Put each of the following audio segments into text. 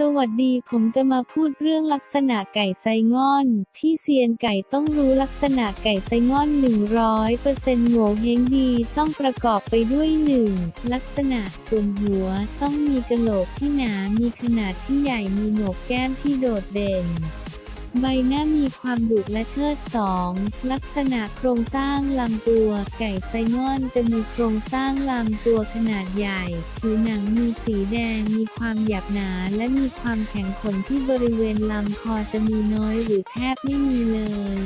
สวัสดีผมจะมาพูดเรื่องลักษณะไก่ไซง่อน ที่เซียนไก่ต้องรู้ลักษณะไก่ไซง่อน 100%โง่เฮงดีต้องประกอบไปด้วย 1. ลักษณะส่วนหัว ต้องมีกะโหลกที่หนา มีขนาดที่ใหญ่มีโหนกแก้มที่โดดเด่น ใบหน้ามีความดุและเชิด 2. ลักษณะโครงสร้างลำตัว ไก่ไซง่อนจะมีโครงสร้างลำตัวขนาดใหญ่ ผิวหนังมีสีแดง มีความหยาบหนาและมีความแข็งขนที่บริเวณลำคอจะมีน้อยหรือแทบไม่มีเลย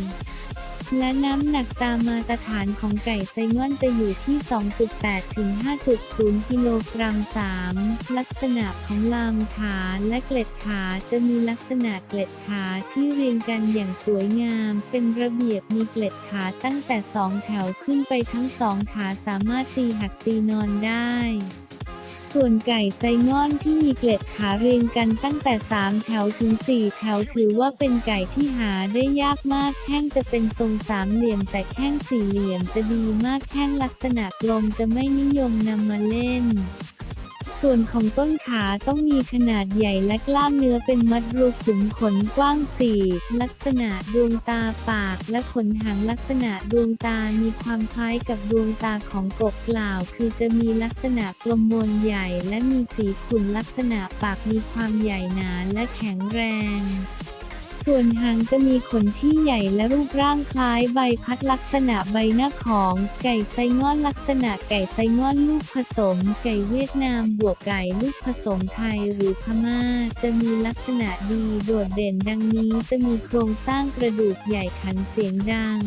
และน้ำหนักตามมาตรฐานของไก่ไซงอนจะอยู่ที่ 2.8 ถึง 5.0 กิโลกรัม 3. ลักษณะของลำขาและเกล็ดขาจะมีลักษณะเกล็ดขาที่เรียงกันอย่างสวยงาม เป็นระเบียบมีเกล็ดขาตั้งแต่ 2 แถวขึ้นไปทั้งสองขาสามารถตีหักตีนอนได้ ส่วนไก่ไซง่อนที่มีเกล็ดขาเรียงกันตั้งแต่ 3 แถวถึง 4 แถวถือว่าเป็นไก่ที่หาได้ยากมากแข้งจะเป็นทรงสามเหลี่ยม แต่แข้งสี่เหลี่ยมจะดีมากแข้งลักษณะกลมจะไม่นิยมนำมาเล่น ส่วนของต้นขาต้องมีขนาดใหญ่และกล้ามเนื้อเป็นมัดรูขุมขนกว้างสี่ลักษณะดวงตาปากและขนหางลักษณะดวงตามีความคล้ายกับดวงตาของกบกล่าว คือจะมีลักษณะกลมมนใหญ่และมีสีขุ่นลักษณะปากมีความใหญ่หนาและแข็งแรง ส่วนหางจะมีขนที่ใหญ่และรูปร่างคล้ายใบพัดลักษณะใบหน้าของ ไก่ไซง่อนลักษณะไก่ไซง่อนลูกผสม ไก่เวียดนามบวกไก่ลูกผสมไทยหรือพม่า จะมีลักษณะดีโดดเด่นดังนี้จะมีโครงสร้างกระดูกใหญ่ขันเสียงดัง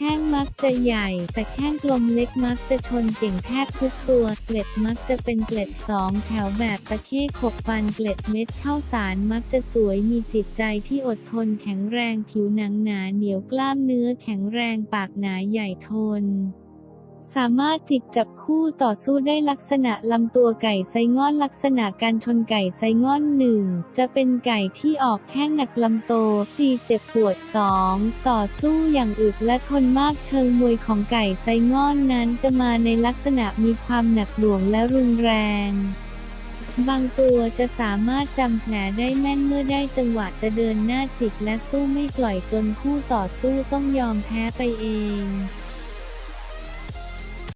แข้งมักจะใหญ่ แต่แข้งกลมเล็กมักจะชนเก่งแทบทุกตัว เกล็ดมักจะเป็นเกล็ดสองแถวแบบตะเข้ขบฟันเกล็ดเม็ดเข้าสารมักจะสวยมีจิตใจที่อดทนแข็งแรงผิวหนังหนาเหนียวกล้ามเนื้อแข็งแรงปากหนาใหญ่ทน สามารถจิกจับคู่ต่อสู้ได้ลักษณะลำตัวไก่ไซง่อนลักษณะการชนไก่ไซง่อนหนึ่งจะเป็นไก่ที่ออกแข้งหนักลำโตตีเจ็บปวด 2. ต่อสู้อย่างอึดและทนมากเชิงมวยของไก่ไซง่อนนั้นจะมาในลักษณะมีความหนักหน่วงและรุนแรงบางตัวจะสามารถจำแผลได้แม่นเมื่อได้จังหวะจะเดินหน้าจิกและสู้ไม่ปล่อยจนคู่ต่อสู้ต้องยอมแพ้ไปเอง